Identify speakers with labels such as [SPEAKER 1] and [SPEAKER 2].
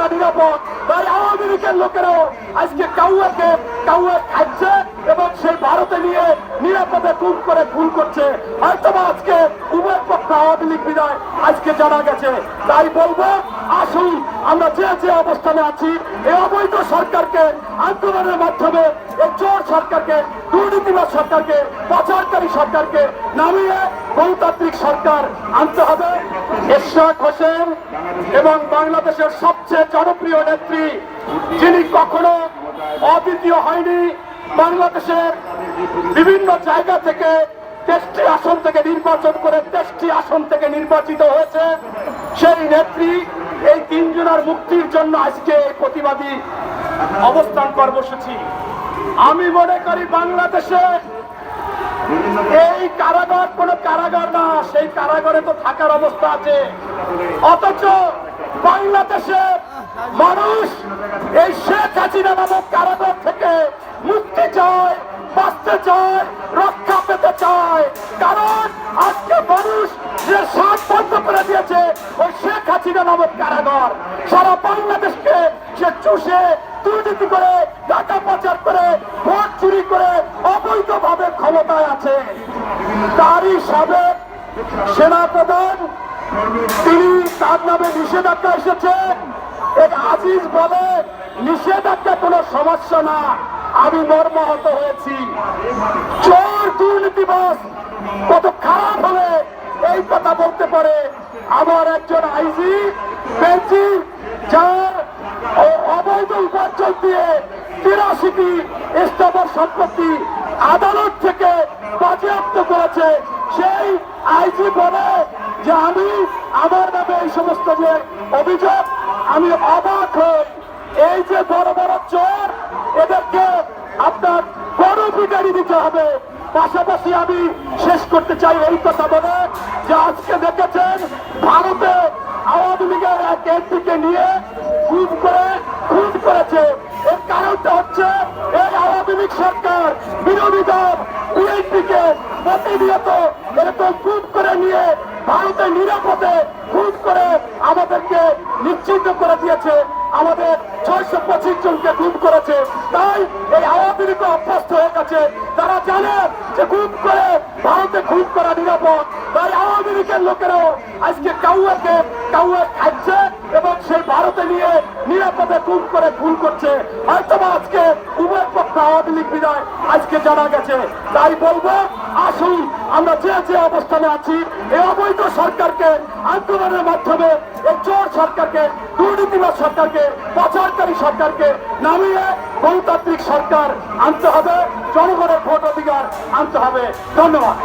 [SPEAKER 1] করা নিরাপদ। তাই আওয়ামী লীগের লোকেরাও আজকে কাউয়াকে কাউয়া খাচ্ছে এবং সেই ভারতে নিয়ে নিরাপদে খুন করে খুন করছে। হয়তোবা আজকে উভয় পক্ষ আওয়ামী লীগ বিদায় আজকে জানা গেছে। তাই বলব, আসুন আমরা যে যে অবস্থানে আছি, এই অবৈধ সরকারকে আন্দোলনের মাধ্যমে এই চোর সরকারকে দুর্নীতিবাদ সরকারকে পাচারকারী সরকারকে নামিয়ে গণতান্ত্রিক সরকার আনতে হবে। এরশাদ হোসেন এবং বাংলাদেশের সবচেয়ে জনপ্রিয় নেত্রী, যিনি কখনো অদ্বিতীয় হয়নি, বাংলাদেশের বিভিন্ন জায়গা থেকে তেষ্টি আসন থেকে নির্বাচন করে তেষ্টি আসন থেকে নির্বাচিত হয়েছে। সেই নেত্রী, এই তিনজনের মুক্তির জন্য আজকে প্রতিবাদী অবস্থান কর্মসূচি আমি মনে করি বাংলাদেশে এই কারাগার কোন কারাগার না, সেই কারাগারে তো থাকার অবস্থা আছে। অথচ বাংলাদেশে মানুষ এই শেখ হাসিনা নামক কারাগার থেকে মুক্তি চায়, বাঁচতে চায়, রক্ষা পেতে চায়। কারণ আজকে মানুষ যে শ্বাস বন্ধ করে দিয়েছে, ওই শেখ হাসিনা নামক কারাগার। সারা বাংলাদেশকে চুষে দুর্নীতি করে টাকা পাচার করে, ভোট চুরি করে অবৈধভাবে ক্ষমতায় আছে। তারই সাবেক সেনাপ্রধান, তিনি তার নামে নিষেধাজ্ঞা এসেছে। এক আজিজ বলে নিষেধাজ্ঞা কোনো সমস্যা না। আমি মর্মাহত হয়েছি। চোর দুর্নীতিবাস কত খারাপ হলে এই কথা বলতে পারে। আমার একজন আইজি বেঞ্চি যার অবৈধ উপার্জন দিয়ে তিরাশিটি স্থাবর সম্পত্তি আদালত থেকে বাজেয়াপ্ত করেছে। সেই আইজি বলে যে আমি আমার নামে এই সমস্ত যে অভিযোগ, আমি অবাক হই। এই যে বড় বড় চোর, এদেরকে আপনার বড় পিটারি দিতে হবে। পাশাপাশি আমি শেষ করতে চাই এই কথা বলে যে আজকে দেখেছেন, ভারতে আওয়ামী লীগের এক এমপিকে নিয়ে করেছে, এর কারণটা হচ্ছে এই আওয়ামী লীগ সরকার বিরোধী দল বিএনপিকে প্রতিনিয়ত এরকম খুন করে নিয়ে ভারতে নিরাপদে খুন করে আমাদেরকে নিশ্চিত করে দিয়েছে, আমাদের ছয়শো পঁচিশ জনকে খুন করেছে। তাই এই আওয়ামী লীগ অভ্যস্ত হয়ে গেছে। তারা জানে যে খুন করে ভারতে খুন করা নিরাপদ। তাই আওয়ামী লীগের লোকেরাও আজকে কাউয়াকে, কাউয়া খাচ্ছে সেই ভারতে নিয়ে নিরাপদে খুন করে, খুন করছে। হয়তোবা আজকে উভয় পক্ষ আওয়ামী লীগ বিদায় আজকে জানা গেছে। তাই বলব, আসুন, আমরা যে যে অবস্থানে আছি এই অবৈধ সরকারকে আন্দোলনের মাধ্যমে এই চোর সরকারকে দুর্নীতিবাদ সরকারকে পাচারকারী সরকারকে নামিয়ে গণতান্ত্রিক সরকার আনতে হবে। জনগণের ভোট অধিকার আনতে হবে। ধন্যবাদ।